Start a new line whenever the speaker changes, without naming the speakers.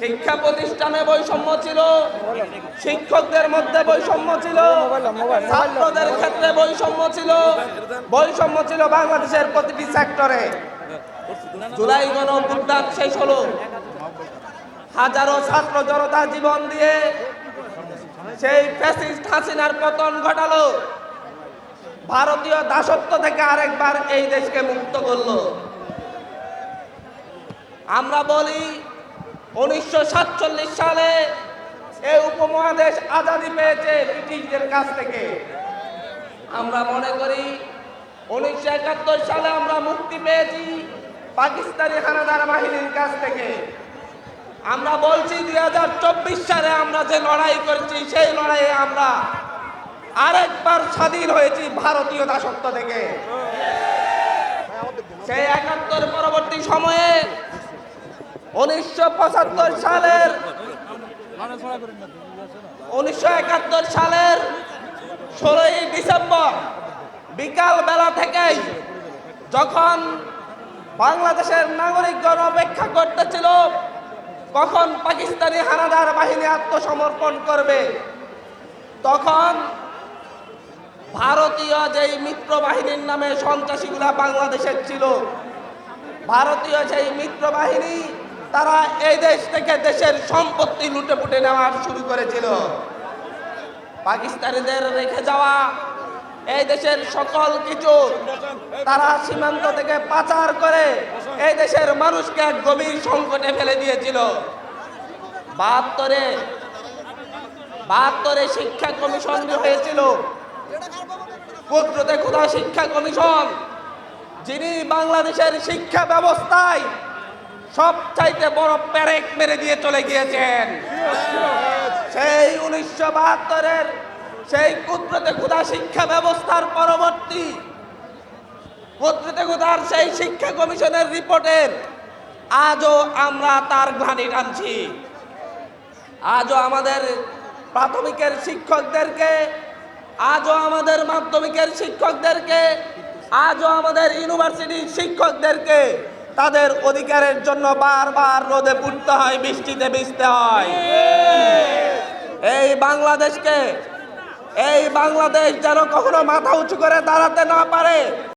শিক্ষা প্রতিষ্ঠানে বৈষম্য ছিল। শিক্ষকদের মধ্যে বৈষম্য ছিল। ছাত্রদের ক্ষেত্রে বৈষম্য ছিল। বৈষম্য ছিল বাংলাদেশের প্রতিটি সেক্টরে জুলাই গণ অভ্যুত্থান শেষ হলো। হাজারো ছাত্র জনতা জীবন দিয়ে সেই ফ্যাসিস্ট হাসিনার পতন ঘটালো। ভারতীয় দাসত্ব থেকে আরেকবার এই দেশকে মুক্ত করল। আমরা বলি উনিশশো সাতচল্লিশ সালে এই উপমহাদেশ আজাদি পেয়েছে ব্রিটিশদের কাছ থেকে। আমরা মনে করি উনিশশো একাত্তর সালে আমরা মুক্তি পেয়েছি পাকিস্তানি হানাদার বাহিনীর কাছ থেকে। আমরা বলছি দুই হাজার চব্বিশ সালে আমরা যে লড়াই করেছি, সেই লড়াইয়ে আমরা আরেকবার স্বাধীন হয়েছি ভারতীয় দাসত্ব থেকে। সেই একাত্তর পরবর্তী সময়ে উনিশশো পঁচাত্তর সালের উনিশশো একাত্তর সালের ষোলোই ডিসেম্বর বিকাল বেলা থেকেই যখন বাংলাদেশের নাগরিকগণ অপেক্ষা করতেছিল, কখন পাকিস্তানি হানাদার বাহিনী আত্মসমর্পণ করবে, তখন ভারতীয় যেই মিত্র বাহিনীর নামে সন্ত্রাসীগুলা বাংলাদেশের ছিল, ভারতীয় সেই মিত্র বাহিনী তারা এই দেশ থেকে দেশের সম্পত্তি লুটে পুটে নেওয়া শুরু করেছিল। পাকিস্তানিদের রেখে যাওয়া এই দেশের সকল কিছু তারা সীমান্ত থেকে পাচার করে এই দেশের মানুষকে গভীর সংকটে ফেলে দিয়েছিল। বাহাত্তরে বাহাত্তরে শিক্ষা কমিশন হয়েছিল, কুদরতে খোদা শিক্ষা কমিশন, যিনি বাংলাদেশের শিক্ষা ব্যবস্থায় সব চাইতে বড় প্যারেক মেরে দিয়ে চলে গিয়েছেন। সেই উনিশশো বাহাত্তরের সেই কুদরতে খুদা শিক্ষা ব্যবস্থার পরবর্তী কুদরতে খুদার সেই শিক্ষা কমিশনের রিপোর্টের, আজও আমরা তার ঘানি টানছি। আজও আমাদের প্রাথমিকের শিক্ষকদেরকে, আজও আমাদের মাধ্যমিকের শিক্ষকদেরকে, আজও আমাদের ইউনিভার্সিটির শিক্ষকদেরকে তাদের অধিকারের জন্য বারবার রোদে পুড়তে হয়, বৃষ্টিতে ভিজতে হয়। এই বাংলাদেশকে, এই বাংলাদেশ যেন কখনো মাথা উঁচু করে দাঁড়াতে না পারে।